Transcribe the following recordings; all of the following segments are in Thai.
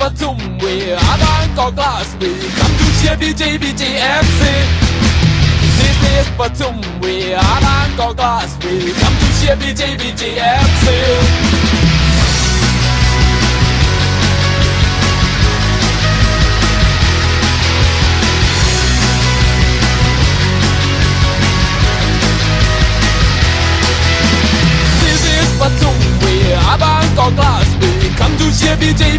và thùng quỷ Á đoán có class B Come to share BJ BJ MC This is và thùng quỷ Á đoán có class B Come to share BJ BJ MC Class B. Come to share BJ,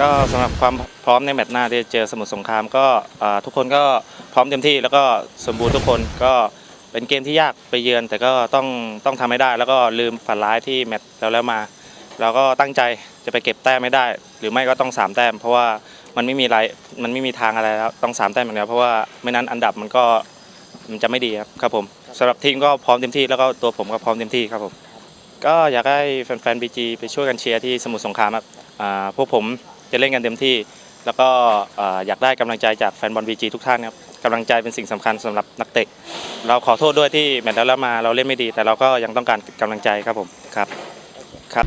ก็สำหรับความพร้อมในแมตช์หน้าที่เจอสมุทรสงครามก็ทุกคนก็พร้อมเต็มที่แล้วก็สมบูรณ์ทุกคนก็ เป็นเกมที่ยากไปเยือน แต่ก็ต้องต้องทำให้ได้ แล้วก็ลืมฝันร้ายที่แมตช์แล้วแล้วมาเราก็ตั้งใจจะไปเก็บแต้มไม่ได้ หรือไม่ก็ต้องสามแต้ม เพราะว่ามันไม่มีไรมันไม่มีทางอะไรแล้วต้องสามแต้มอย่างเดียวเพราะว่าไม่นั้นอันดับมันก็มันจะไม่ดีครับครับผมสำหรับทีมก็พร้อมเต็มที่แล้วก็ตัวผมก็พร้อมเต็มที่ครับผมก็อยากให้แฟนๆบีจีไปช่วยกันเชียร์ที่สมุทรสงครามครับอ่าพวกผมจะเล่นกันเต็มที่ แล้วก็อ่ออยากได้กำลังใจจากแฟนบอลบีจีทุกท่านครับ กำลังใจเป็นสิ่งสำคัญสำหรับนักเตะ เราขอโทษด้วยที่แมตช์แล้วมาเราเล่นไม่ดี แต่เราก็ยังต้องการกำลังใจครับผมครับครับ